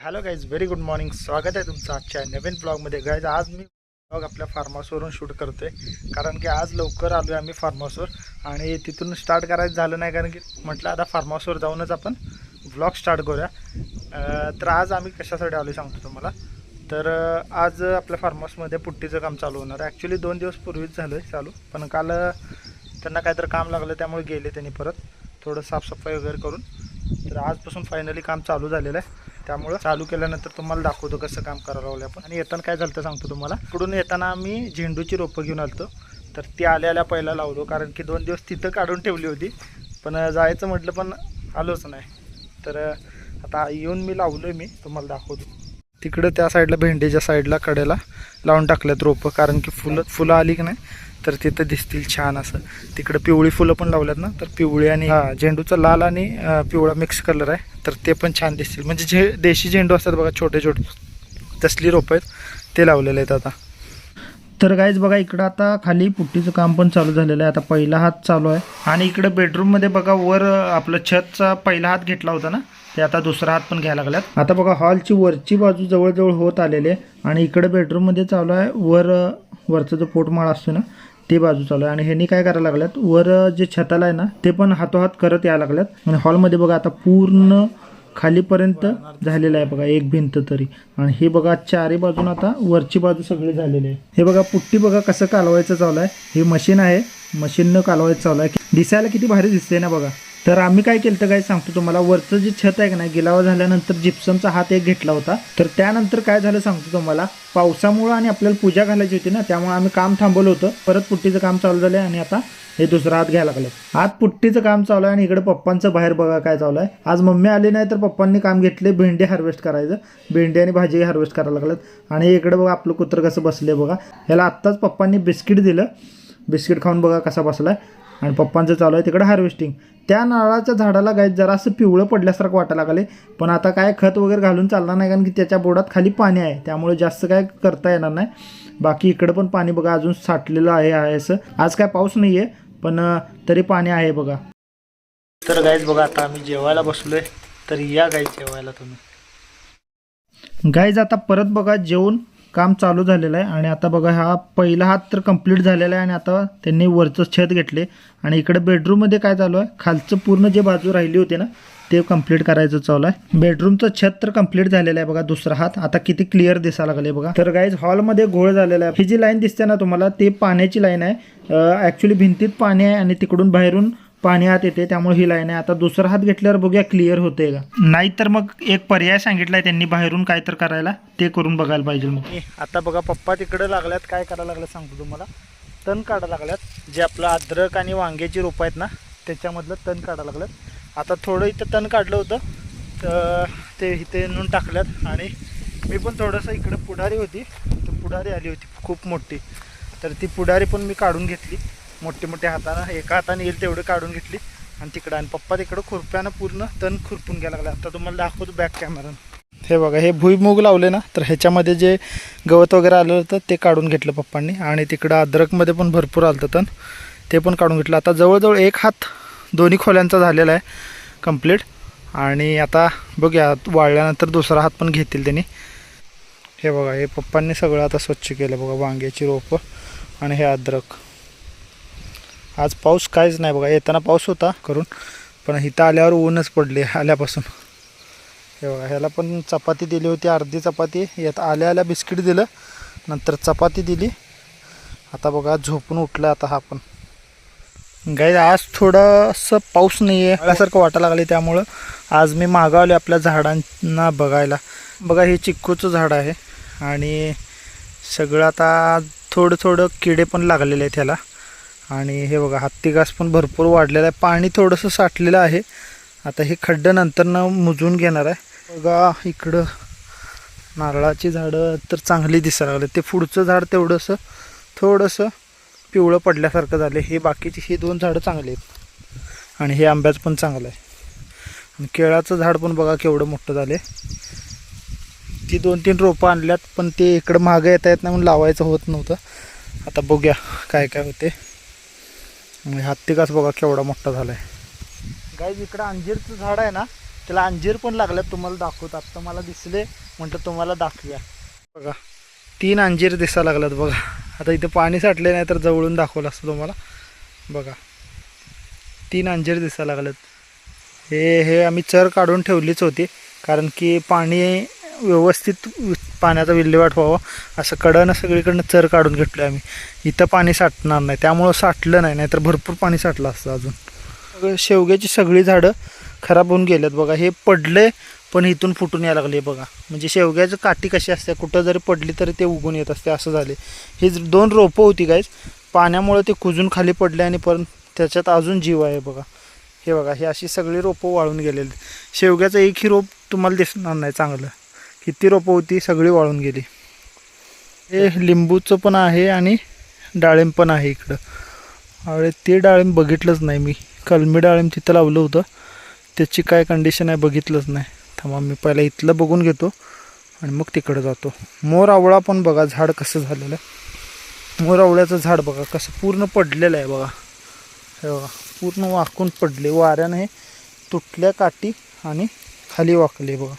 Hello guys very good morning स्वागत आहे तुमचं आजच्या नवीन ब्लॉगमध्ये गाईज आज मी ब्लॉग आपल्या फार्म हाऊसवरून शूट आहे कारण की आज लवकर आलो आहे आम्ही फार्म हाऊसवर आणि तिथून स्टार्ट करायचं झालं नाही कारण की म्हटलं आता फार्म हाऊसवर जाऊनच आपण ब्लॉग स्टार्ट करूया. तर आज आम्ही कशासाठी आलो सांगतो तुम्हाला. तर आज आपल्या फार्म हाऊसमध्ये पुट्टीचं काम चालू होणार. आहे ॲक्च्युली दोन दिवस पूर्वीच झालं आहे चालू. पण काल त्यांना काहीतरी काम लागलं त्यामुळे गेले त्यांनी परत. थोडं साफसफाई वगैरे करून. तर आजपासून फायनली काम चालू झालेलं आहे. त्यामुळं चालू केल्यानंतर तुम्हाला दाखवतो कसं काम करायला लागलं आपण. आणि येताना काय झालं सांगतो तुम्हाला? इकडून येताना आम्ही झेंडूची रोपं घेऊन आलतो. तर ती आल्या आल्या पहिला लावलो कारण की दोन दिवस तिथं काढून ठेवली होती. पण जायचं म्हटलं पण आलोच नाही. तर आता येऊन मी लावलो मी तुम्हाला दाखवतो. तिकडं त्या साईडला भेंडीच्या साईडला कडेला लावून टाकल्यात रोपं कारण की फुलं फुलं आली की नाही? तर तिथं दिसतील छान असं. तिकडं पिवळी फुलं पण लावल्यात ना तर पिवळी आणि झेंडूचा लाल आणि पिवळा मिक्स कलर आहे. तर ते पण छान दिसतील. म्हणजे जे देशी झेंडू असतात बघा छोटे छोटे. तसली रोपं आहेत. ते लावलेले आहेत आता. तर गाईज बघा इकडं आता खाली पुट्टीचं काम पण चालू झालेलं आहे. आता पहिला हात चालू आहे. आणि इकडं बेडरूममध्ये बघा वर आपलं छतचा पहिला हात घेतला होता ना ते आता दुसरा हात पण घ्यायला लागल्यात. आता बघा हॉलची वरची बाजू जवळजवळ होत आलेली आहे. आणि इकडं बेडरूममध्ये चालू आहे. वर वरचं जो पोटमाळ असतो ना ते बाजू चालू आहे. आणि ह्यांनी काय करायला लागल्यात? वर जे छताला आहे ना ते पण हातोहात करत यायला लागल्यात. आणि हॉलमध्ये बघा आता पूर्ण खालीपर्यंत झालेलं आहे बघा एक भिंत तरी. आणि हे बघा चारही बाजून आता वरची बाजू सगळी झालेली आहे. हे बघा पुट्टी बघा कसं कालवायचं चालू आहे. हे मशीन आहे. मशीननं कालवायचं चालू आहे. दिसायला किती भारी दिसते ना बघा. तर आम्ही काय केलं तर काय सांगतो तुम्हाला वरचं जे छत आहे का नाही गिलावा झाल्यानंतर जिप्समचा हात एक घेतला होता. तर त्यानंतर काय झालं सांगतो तुम्हाला पावसामुळं आणि आपल्याला पूजा घालायची होती ना त्यामुळे आम्ही काम थांबवलं होतं. परत पुट्टीचं काम चालू झालं आणि आता हे दुसरा हात घ्यायला लागलं आज पुट्टीचं काम चालू आहे आणि इकडे पप्पांचं बाहेर बघा काय चालू आहे. आज मम्मी आली नाही तर पप्पांनी काम घेतले भेंडी हार्वेस्ट करायचं. भेंडी आणि भाजी हार्वेस्ट करायला लागलं आणि इकडे बघा आपलं कुत्रं कसं बसले बघा. ह्याला आत्ताच पप्पांनी बिस्किट दिलं. बिस्किट खाऊन बघा कसा बसलाय. आणि पप्पांचं चालू आहे तिकडे हार्वेस्टिंग त्या नारळाच्या झाडाला गाय जरासं पिवळं पडल्यासारखं वाटायला लागले पण आता काय खत वगैरे घालून चालणार नाही कारण की त्याच्या बोर्डात खाली पाणी आहे. त्यामुळे जास्त काय करता येणार नाही. बाकी इकडं पण पाणी बघा अजून साठलेलं आहे आहे असं. आज काय पाऊस नाही आहे पण तरी पाणी आहे बघा. तर गाईज बघा आता आम्ही जेवायला बसलोय. तर या गाईज जेवायला तुम्ही. गाईज आता परत बघा जेवून काम चालू झालेलं आहे. आणि आता बघा हा पहिला हात तर कंप्लीट झालेला आहे आणि आता त्यांनी वरचं छत घेतले. आणि इकडे बेडरूममध्ये काय चालू आहे? खालचं पूर्ण जे बाजू राहिली होती ना ते कंप्लीट करायचं चालू आहे. बेडरूमचं छत तर कंप्लीट झालेलं आहे बघा दुसरा हात. आता किती क्लिअर दिसायला लागले बघा. तर गाईज हॉलमध्ये घोळ झालेला आहे. ही जी लाईन दिसते ना तुम्हाला ते पाण्याची लाईन आहे. ॲक्च्युली भिंतीत पाणी आहे आणि तिकडून बाहेरून पाणी आत येते त्यामुळे ही लाईन आहे. आता दुसरा हात घेतल्यावर बघूया क्लिअर होते का? नाही तर मग एक पर्याय सांगितलाय त्यांनी बाहेरून काय तर करायला ते करून बघायला पाहिजे मग. आता बघा पप्पा तिकडे लागल्यात काय करायला लागलं सांगतो तुम्हाला. तण काढायला लागल्यात. जे आपलं अद्रक आणि वांग्याची रोपं आहेत ना त्याच्यामधलं तण काढायला लागल्यात. आता थोडं इथं तण काढलं होतं तर ते इथे नेऊन टाकल्यात. आणि मी पण थोडंसं इकडं पुढारी होती. तर पुढारी आली होती खूप मोठी. तर ती पुढारी पण मी काढून घेतली. मोठे मोठे हातानं एका हाताने येईल तेवढं काढून घेतली. आणि तिकडं आणि पप्पा तिकडं खुरप्यानं पूर्ण तण खुरपून घ्यायला लागला. आता तुम्हाला दाखवतो बॅक कॅमेरा हे बघा हे भुईमूग लावले ना तर ह्याच्यामध्ये जे गवत वगैरे आलं होतं ते काढून घेतलं पप्पांनी. आणि तिकडं अद्रकमध्ये पण भरपूर आलं होतं तण. ते पण काढून घेतलं. आता जवळजवळ एक हात दोन्ही खोल्यांचा झालेला आहे कंप्लीट आणि आता बघूया वाळल्यानंतर दुसरा हात पण घेतील त्यांनी. हे बघा हे पप्पांनी सगळं आता स्वच्छ केलं बघा वांग्याची रोपं आणि हे अद्रक. आज पाऊस काहीच नाही बघा. येताना पाऊस होता करून पण इथं आल्यावर ऊनच पडले आल्यापासून. हे बघा ह्याला पण चपाती दिली होती अर्धी चपाती. येत आल्या आल्या बिस्किट दिलं नंतर चपाती दिली. आता बघा झोपून उठलं आता हा पण. गाई आज थोडंसं पाऊस नाही आहे आल्यासारखं वाटायला लागले त्यामुळं. आज मी मागावले आपल्या झाडांना बघायला. बघा हे चिक्कूचं झाड आहे आणि सगळं आता थोडं थोडं किडे पण लागलेले आहेत ह्याला. आणि हे बघा हत्ती घास पण भरपूर वाढलेला आहे. पाणी थोडंसं साठलेलं आहे. आता हे खड्डं नंतरनं मुजून घेणार आहे. बघा इकडं नारळाची झाडं तर चांगली दिसायला लागले. ते पुढचं झाड तेवढंसं थोडंसं पिवळं पडल्यासारखं झालं. हे बाकीची ही दोन झाडं चांगली आहेत. आणि हे आंब्याचं पण चांगलं आहे. आणि केळाचं झाड पण बघा केवढं मोठं झाले ती दोन तीन रोपं आणल्यात पण ते इकडं मागं येता येत नाही म्हणून लावायचं होत नव्हतं. आता बघूया काय काय होते. आणि हत्ती घास बघा केवढा मोठा झाला आहे गाईज इकडं अंजीरचं झाड आहे ना त्याला अंजीर पण लागल्यात तुम्हाला दाखवत. आत्ता मला दिसले म्हटलं तुम्हाला दाखवूया. बघा तीन अंजीर दिसायला लागल्यात बघा. आता इथे पाणी साठले नाही तर जवळून दाखवलं असतं तुम्हाला. बघा तीन अंजीर दिसायला लागल्यात. हे हे आम्ही चर काढून ठेवलीच होती कारण की पाणी व्यवस्थित पाण्याचा विल्हेवाट व्हावं. असं कडनं सगळीकडनं चर काढून घेतलं आम्ही. इथं पाणी साठणार नाही. त्यामुळं साठलं नाही. नाहीतर भरपूर पाणी साठलं असतं अजून. शेवग्याची सगळी झाडं खराब होऊन गेल्यात बघा. हे पडले पण इथून फुटून यायला लागले बघा. म्हणजे शेवग्याचं काठी कशी असते कुठं जरी पडली तरी ते उगून येत असते असं झाले ही दोन रोपं होती गाईज पाण्यामुळे ते कुजून खाली पडले आणि परत त्याच्यात अजून जीव आहे बघा. हे बघा हे अशी सगळी रोपं वाळून गेलेली शेवग्याचं एकही रोप तुम्हाला दिसणार नाही चांगलं. किती रोपं होती सगळी वाळून गेली. हे लिंबूचं पण आहे आणि डाळिंब पण आहे इकडं. अरे ते डाळिंब बघितलंच नाही मी. कलमी डाळिंब तिथं लावलं होतं. त्याची काय कंडिशन आहे बघितलंच नाही. थांबा मी पहिला इथलं बघून घेतो आणि मग तिकडं जातो. मोर आवळा पण बघा झाड कसं झालेलं आहे. मोर आवळ्याचं झाड बघा कसं पूर्ण पडलेलं आहे बघा. हे बघा पूर्ण वाकून पडले. वाऱ्यानं हे तुटल्या काठी आणि खाली वाकले बघा.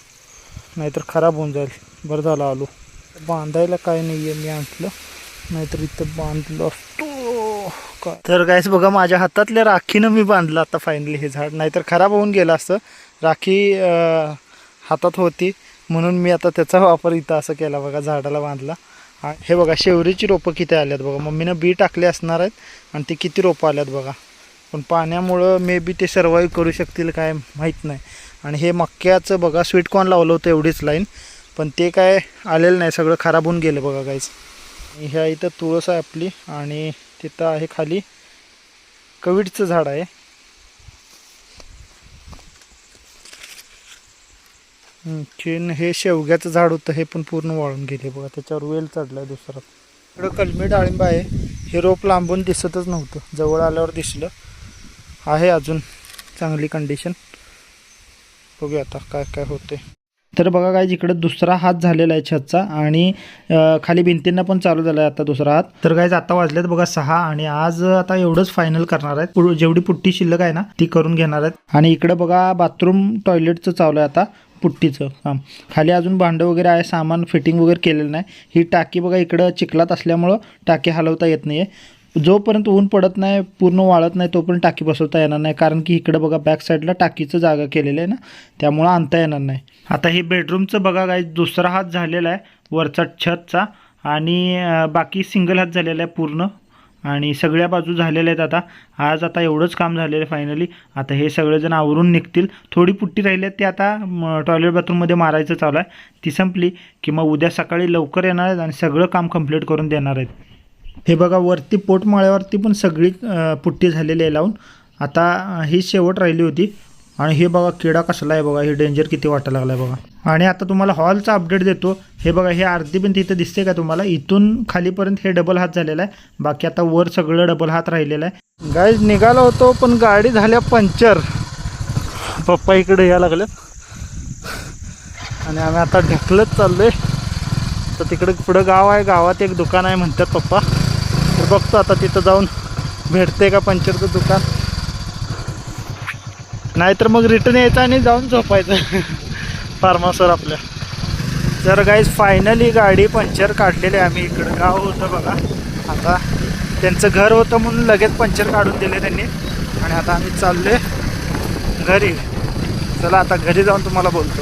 नाहीतर खराब होऊन जाईल. बरं झालं आलो. बांधायला काय नाही आहे मी आणलं नाहीतर इथं बांधलं असतो. का तर गायस बघा माझ्या हातातल्या राखीनं मी बांधलं आता फायनली हे झाड. नाहीतर खराब होऊन गेलं असतं राखी हातात होती. म्हणून मी आता त्याचा वापर इथं असं केला बघा झाडाला बांधला. हे बघा शेवरीची रोपं किती आल्यात बघा. मम्मीनं बी टाकले असणार आहेत आणि ती किती रोपं आल्यात बघा. पण पाण्यामुळं मे बी ते सर्वाईव्ह करू शकतील काय माहीत नाही. आणि हे मक्क्याचं बघा स्वीटकॉर्न लावलं होतं एवढीच लाईन पण ते काय आलेलं नाही सगळं खराब होऊन गेलं बघा काहीच ह्या इथं तुळस आहे आपली आणि तिथं आहे खाली कविडचं झाड आहे. हम्म, हे शेवग्याचं झाड होतं हे पण पूर्ण वाळून गेले बघा त्याच्यावर वेल चढलाय दुसरा. इकडं कलमी डाळिंब आहे. हे रोप लांबून दिसतच नव्हतं जवळ आल्यावर दिसलं. आहे अजून चांगली कंडिशन बघूया आता काय काय होते. तर बघा काय जिकडे दुसरा हात झालेला आहे छतचा आणि खाली भिंतींना पण चालू झाला आहे आता दुसरा हात. तर काय आता वाजलेत बघा सहा आणि आज आता एवढंच फायनल करणार आहेत. जेवढी पुट्टी शिल्लक आहे ना ती करून घेणार आहेत. आणि इकडे बघा बाथरूम टॉयलेटचं चालू आहे आता पुट्टीचं. काम खाली अजून भांडं वगैरे आहे सामान फिटिंग वगैरे केलेलं नाही. ही टाकी बघा इकडं चिखलात असल्यामुळं टाकी हलवता येत नाही आहे जोपर्यंत ऊन पडत नाही पूर्ण वाळत नाही तोपर्यंत टाकी बसवता येणार नाही. कारण की इकडं बघा बॅक साईडला टाकीचं जागा केलेलं आहे ना त्यामुळं आणता येणार नाही. आता हे बेडरूमचं बघा काय दुसरा हात झालेला आहे वरचा छतचा. आणि बाकी सिंगल हात झालेला आहे पूर्ण. आणि सगळ्या बाजू झालेल्या आहेत आता. आज आता एवढंच काम झालेलं आहे फायनली आता हे सगळेजण आवरून निघतील. थोडी पुट्टी राहिली आहेत ती आता टॉयलेट बाथरूममध्ये मारायचं चालू आहे. ती संपली की मग उद्या सकाळी लवकर येणार आहेत आणि सगळं काम कंप्लीट करून देणार आहेत. हे बघा वरती पोटमाळ्यावरती पण सगळी पुट्टी झालेली आहे लावून. आता ही शेवट राहिली होती. आणि हे बघा किडा कसला आहे बघा हे डेंजर किती वाटायला लागला आहे बघा. आणि आता तुम्हाला हॉलचा अपडेट देतो. हे बघा हे अर्धी पण तिथं दिसते का तुम्हाला? इथून खालीपर्यंत हे डबल हात झालेला आहे. बाकी आता वर सगळं डबल हात राहिलेला आहे. गाईज निघाला होतो पण गाडी झाल्या पंक्चर पप्पा इकडे या लागलेत आणि आम्ही आता ढकलत चाललोय. तर तिकडे पुढं गाव आहे. गावात एक दुकान आहे म्हणतात पप्पा. बघतो आता तिथं जाऊन भेटते का पंक्चरचं दुकान. नाहीतर मग रिटर्न यायचं आणि जाऊन झोपायचं. फार्मासर आपल्या. तर गाईज फायनली गाडी पंक्चर काढलेली आहे आम्ही इकडं. गाव होतं बघा. आता त्यांचं घर होतं म्हणून लगेच पंक्चर काढून दिले त्यांनी. आणि आता आम्ही चाललो घरी. चला आता घरी जाऊन तुम्हाला बोलतो.